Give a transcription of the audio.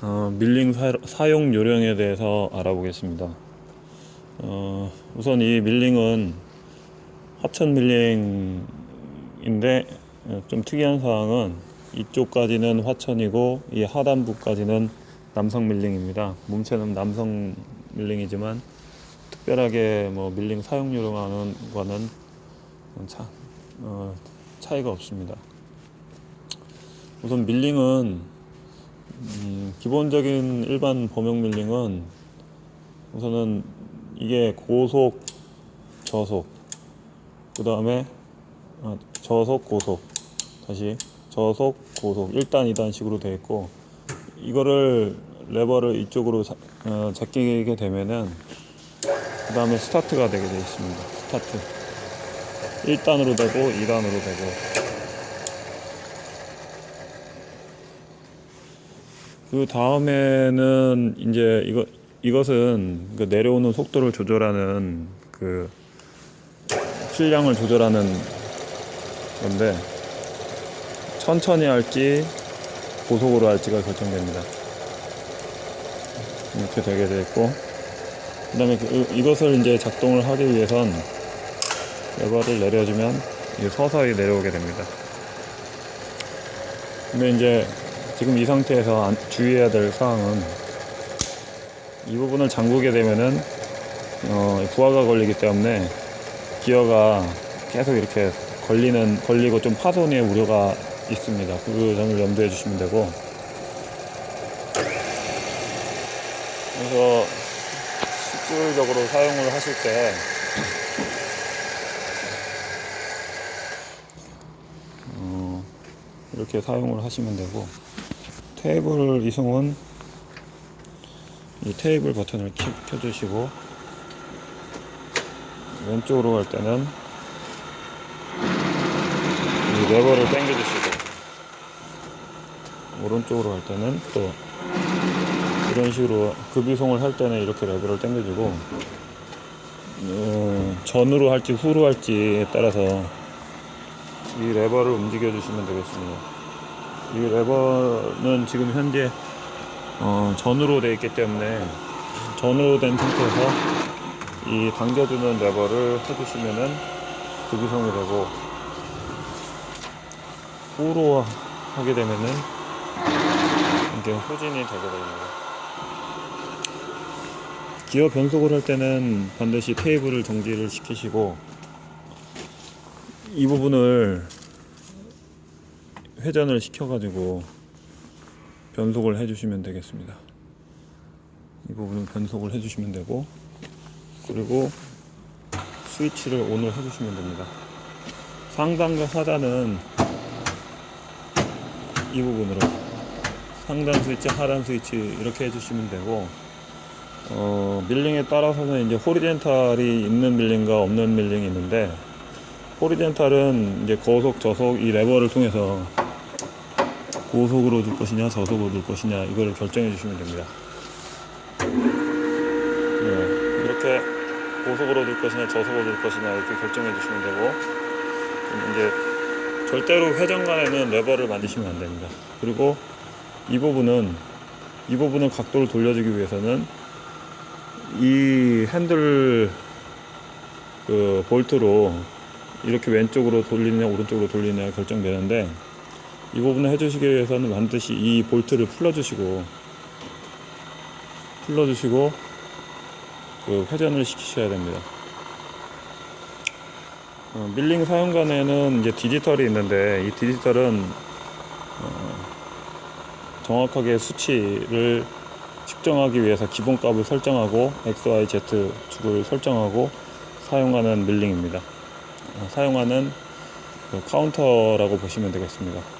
어, 밀링 사, 용 요령에 대해서 알아보겠습니다. 어, 우선 이 밀링은 합천 밀링인데 어, 좀 특이한 사항은 이쪽까지는 화천이고 이 하단부까지는 남성 밀링입니다. 몸체는 남성 밀링이지만 특별하게 뭐 밀링 사용 요령하는 거는 차, 어, 차이가 없습니다. 우선 밀링은 음, 기본적인 일반 범용 밀링은 우선은 이게 고속, 저속, 그 다음에 아, 저속, 고속, 다시 저속, 고속. 1단, 2단 식으로 되어 있고 이거를 레버를 이쪽으로 자, 어, 제끼게 되면은 그 다음에 스타트가 되게 되어 있습니다. 스타트. 1단으로 되고 2단으로 되고 그 다음에는 이제 이거 이것은 그 내려오는 속도를 조절하는 그 필량을 조절하는 건데 천천히 할지 고속으로 할지가 결정됩니다. 이렇게 되게 돼 있고 그다음에 그, 이것을 이제 작동을 하기 위해선 레버를 내려주면 서서히 내려오게 됩니다. 근데 이제 지금 이 상태에서 안- 주의해야 될 사항은 이 부분을 잠그게 되면은 어, 부하가 걸리기 때문에 기어가 계속 이렇게 걸리는 걸리고 좀 파손의 우려가 있습니다. 그 점을 염두해 주시면 되고 그래서 실질적으로 사용을 하실 때 어, 이렇게 사용을 하시면 되고 테이블 이송은 이 테이블 버튼을 키, 켜주시고 왼쪽으로 갈 때는 이 레버를 당겨주시고 오른쪽으로 갈 때는 또 이런 식으로 급이송을 할 때는 이렇게 레버를 당겨주고 어, 전으로 할지 후로 할지에 따라서 이 레버를 움직여 주시면 되겠습니다. 이 레버는 지금 현재 어, 전으로 되어 있기 때문에 전으로 된 상태에서 이 당겨주는 레버를 해주시면은 급이송이 되고 후로 하게 되면은 이게 후진이 되게 됩니다. 기어 변속을 할 때는 반드시 테이블을 정지를 시키시고 이 부분을 회전을 시켜가지고 변속을 해주시면 되겠습니다. 이 부분은 변속을 해주시면 되고 그리고 스위치를 ON을 해주시면 됩니다. 상단과 하단은 이 부분으로 상단 스위치, 하단 스위치 이렇게 해주시면 되고 어, 밀링에 따라서는 이제 호리젠탈이 있는 밀링과 없는 밀링이 있는데 호리젠탈은 이제 고속, 저속 이 레버를 통해서 고속으로 둘 것이냐 저속으로 둘 것이냐 이거를 결정해 주시면 됩니다. 예, 이렇게 고속으로 둘 것이냐 저속으로 둘 것이냐 이렇게 결정해 주시면 되고 이제 절대로 회전간에는 레버를 만드시면 안 됩니다. 그리고 이 부분은 이 부분은 각도를 돌려주기 위해서는 이 핸들 그 볼트로 이렇게 왼쪽으로 돌리느냐 오른쪽으로 돌리느냐 결정되는데 이 부분을 해주시기 위해서는 반드시 이 볼트를 풀어주시고 풀어주시고 그 회전을 시키셔야 됩니다. 어, 밀링 사용간에는 이제 디지털이 있는데 이 디지털은 어, 정확하게 수치를 측정하기 위해서 기본값을 설정하고 X, Y, Z 축을 설정하고 사용하는 밀링입니다. 어, 사용하는 그 카운터라고 보시면 되겠습니다.